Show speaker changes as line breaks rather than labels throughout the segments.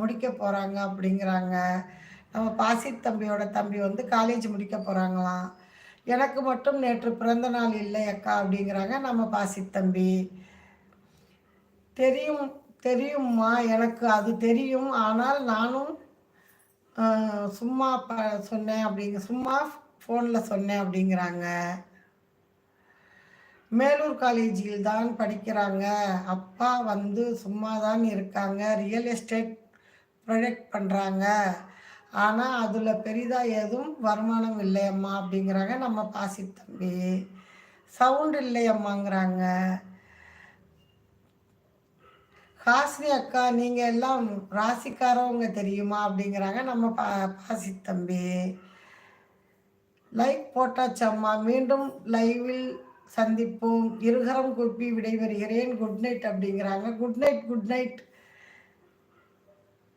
முடிக்க போகிறாங்க அப்படிங்கிறாங்க. நம்ம பாசி தம்பியோட தம்பி வந்து காலேஜ் முடிக்க போகிறாங்களாம் எனக்கு மட்டும் நேற்று பிறந்த நாள் இல்லை அக்கா அப்படிங்கிறாங்க நம்ம பாசி தம்பி. தெரியும் தெரியும்மா எனக்கு அது தெரியும். ஆனால் நானும் சும்மா ப சொன்னேன் அப்படிங்க சும்மா ஃபோனில் சொன்னேன் அப்படிங்கிறாங்க. மேலூர் காலேஜில் தான் படிக்கிறாங்க. அப்பா வந்து சும்மா தான் இருக்காங்க. ரியல் எஸ்டேட் ப்ரொஜெக்ட் பண்ணுறாங்க ஆனால் அதில் பெரிதாக எதுவும் வருமானம் இல்லையம்மா அப்படிங்கிறாங்க நம்ம பாசி தம்பி. சவுண்ட் இல்லையம்மாங்கிறாங்க. காசினி அக்கா நீங்கள் எல்லாம் ராசிக்காரவங்க தெரியுமா அப்படிங்கிறாங்க நம்ம பா பாசி தம்பி. லைக் போட்டாச்சம்மா மீண்டும் லைவில் சந்திப்போம். இருகரம் கூப்பி விடைபெறுகிறேன். குட் நைட் அப்படிங்கிறாங்க. Good night good night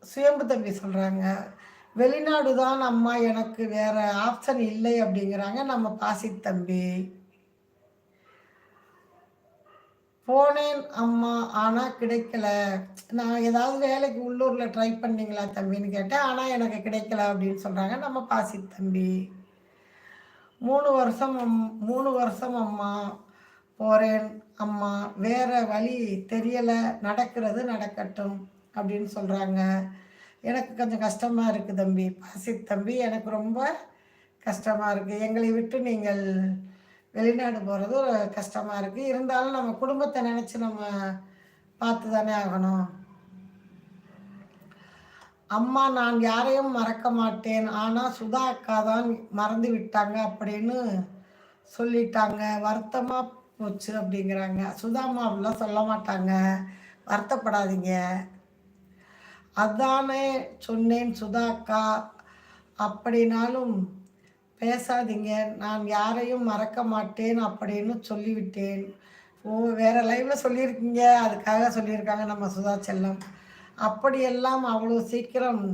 Suyambu தம்பி சொல்கிறாங்க வெளிநாடு தான் அம்மா எனக்கு வேற ஆப்ஷன் இல்லை அப்படிங்கிறாங்க நம்ம பாசி தம்பி. போனேன் அம்மா ஆனால் கிடைக்கல. நான் ஏதாவது வேலைக்கு உள்ளூரில் ட்ரை பண்ணீங்களா தம்பின்னு கேட்டேன். ஆனால் எனக்கு கிடைக்கல அப்படின்னு சொல்கிறாங்க நம்ம பாசி தம்பி. மூணு வருஷம் அம்- மூணு வருஷம் அம்மா போகிறேன் அம்மா. வேற வழி தெரியலை. நடக்கிறது நடக்கட்டும். அப்படின்னு சொல்கிறாங்க எனக்கு கொஞ்சம் கஷ்டமாக இருக்குது தம்பி. பாசி தம்பி எனக்கு ரொம்ப கஷ்டமாக இருக்குது எங்களை விட்டு நீங்கள் வெளிநாடு போகிறது ஒரு கஷ்டமாக இருக்குது இருந்தாலும் நம்ம குடும்பத்தை நினச்சி நம்ம பார்த்து தானே ஆகணும். அம்மா நான் யாரையும் மறக்க மாட்டேன். ஆனால் சுதா அக்கா தான் மறந்து விட்டாங்க அப்படின்னு சொல்லிட்டாங்க. வருத்தமாக போச்சு அப்படிங்கிறாங்க. சுதா அம்மா அப்படிலாம் சொல்ல மாட்டாங்க. வருத்தப்படாதீங்க. அதானே சொன்னேன் சுதா அக்கா அப்படின்னாலும் பேசாதீங்க. நான் யாரையும் மறக்க மாட்டேன் அப்படின்னு சொல்லிவிட்டேன். ஓ வேறு லைவில் சொல்லியிருக்கீங்க. அதுக்காக சொல்லியிருக்காங்க நம்ம சுதா செல்லம். அப்படியெல்லாம் அவ்வளோ சீக்கிரம்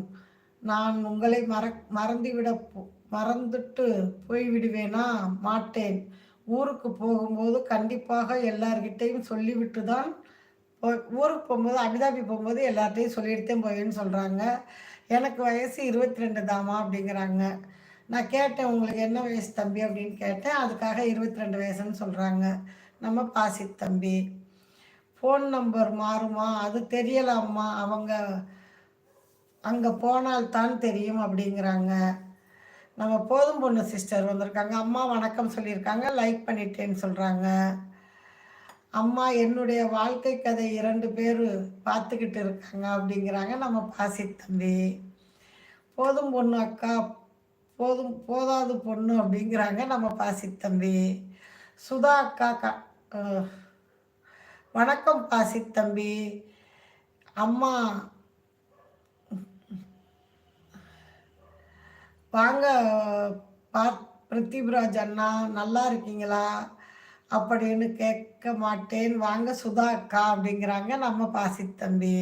நான் உங்களை மற மறந்துவிட மறந்துட்டு போய்விடுவேனா? மாட்டேன். ஊருக்கு போகும்போது கண்டிப்பாக எல்லார்கிட்டையும் சொல்லிவிட்டு தான் ஊருக்கு போகும்போது அபிதாபி போகும்போது எல்லாத்தையும் சொல்லிட்டுதான் போவேன்னு சொல்கிறாங்க எனக்கு வயசு இருபத்தி ரெண்டு தாமா அப்படிங்கிறாங்க. நான் கேட்டேன் உங்களுக்கு என்ன வயசு தம்பி? அப்படின்னு கேட்டேன். அதுக்காக இருபத்தி ரெண்டு வயசுன்னு சொல்கிறாங்க நம்ம பாசி தம்பி. ஃபோன் நம்பர் மாறுமா? அது தெரியலாமா அவங்க அங்கே போனால் தான் தெரியும் அப்படிங்கிறாங்க. நம்ம போதும் பொண்ணு சிஸ்டர் வந்திருக்காங்க. அம்மா வணக்கம் சொல்லியிருக்காங்க. லைக் பண்ணிட்டேன்னு சொல்கிறாங்க அம்மா என்னுடைய வாழ்க்கை கதை இரண்டு பேர் பார்த்துக்கிட்டு இருக்காங்க அப்படிங்கிறாங்க நம்ம பாசி தம்பி. போதும் பொண்ணு அக்கா போதும் போதாது பொண்ணு அப்படிங்கிறாங்க நம்ம பாசி தம்பி. சுதா அக்கா க வணக்கம் பாசி தம்பி. அம்மா வாங்க பா பிருத்திவிராஜ் அண்ணா நல்லா இருக்கீங்களா? அப்படின்னு கேட்க மாட்டேன். வாங்க சுதா அக்கா அப்படிங்கிறாங்க. நம்ம பாசி தம்பி.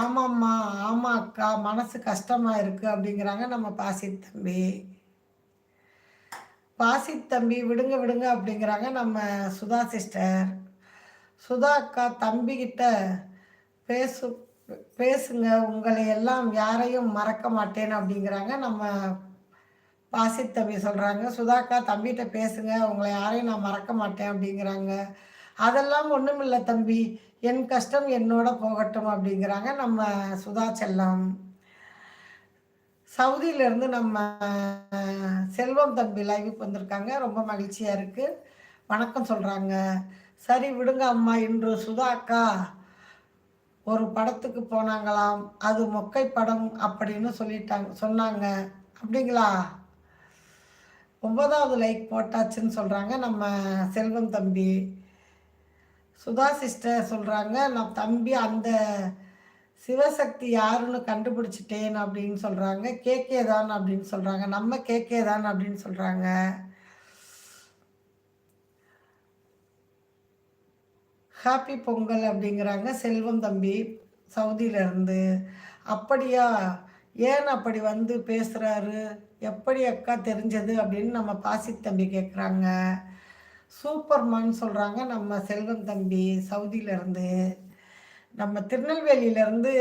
ஆமாம்மா ஆமாம் அக்கா மனசு கஷ்டமா இருக்கு அப்படிங்கிறாங்க நம்ம பாசி தம்பி. பாசி தம்பி விடுங்க விடுங்க அப்படிங்கிறாங்க நம்ம சுதா சிஸ்டர். சுதா அக்கா தம்பிக்கிட்ட பேசு பேசுங்க. உங்களை எல்லாம் யாரையும் மறக்க மாட்டேன் அப்படிங்கிறாங்க நம்ம பாசி தம்பி சொல்கிறாங்க சுதாக்கா தம்பிகிட்ட பேசுங்க உங்களை யாரையும் நான் மறக்க மாட்டேன் அப்படிங்கிறாங்க. அதெல்லாம் ஒன்றுமில்ல தம்பி என் கஷ்டம் என்னோட போகட்டும் அப்படிங்கிறாங்க நம்ம சுதா செல்லம். சவுதியிலேருந்து நம்ம செல்வம் தம்பி லைவுக்கு வந்திருக்காங்க. ரொம்ப மகிழ்ச்சியாக இருக்குது வணக்கம் சொல்கிறாங்க சரி விடுங்க அம்மா இன்று சுதா அக்கா ஒரு படத்துக்கு போனாங்களாம். அது மொக்கை படம் அப்படின்னு சொல்லிட்டாங்க சொன்னாங்க. அப்படிங்களா? ஒன்பதாவது லைக் போட்டாச்சுன்னு சொல்கிறாங்க நம்ம செல்வம் தம்பி சுதா சிஸ்டர் சொல்கிறாங்க நான் தம்பி அந்த சிவசக்தி யாருன்னு கண்டுபிடிச்சிட்டேன் அப்படின்னு சொல்கிறாங்க கேகே தான் அப்படின்னு சொல்கிறாங்க நம்ம கேகே தான் அப்படின்னு சொல்கிறாங்க ஹாப்பி பொங்கல் அப்படிங்கிறாங்க செல்வம் தம்பி சவுதியிலேருந்து அப்படியா? ஏன் அப்படி வந்து பேசுகிறாரு எப்படி அக்கா தெரிஞ்சது அப்படின்னு நம்ம பாசி தம்பி கேட்குறாங்க சூப்பர்மான் சொல்கிறாங்க நம்ம செல்வம் தம்பி சவுதியிலேருந்து நம்ம திருநெல்வேலியிலேருந்து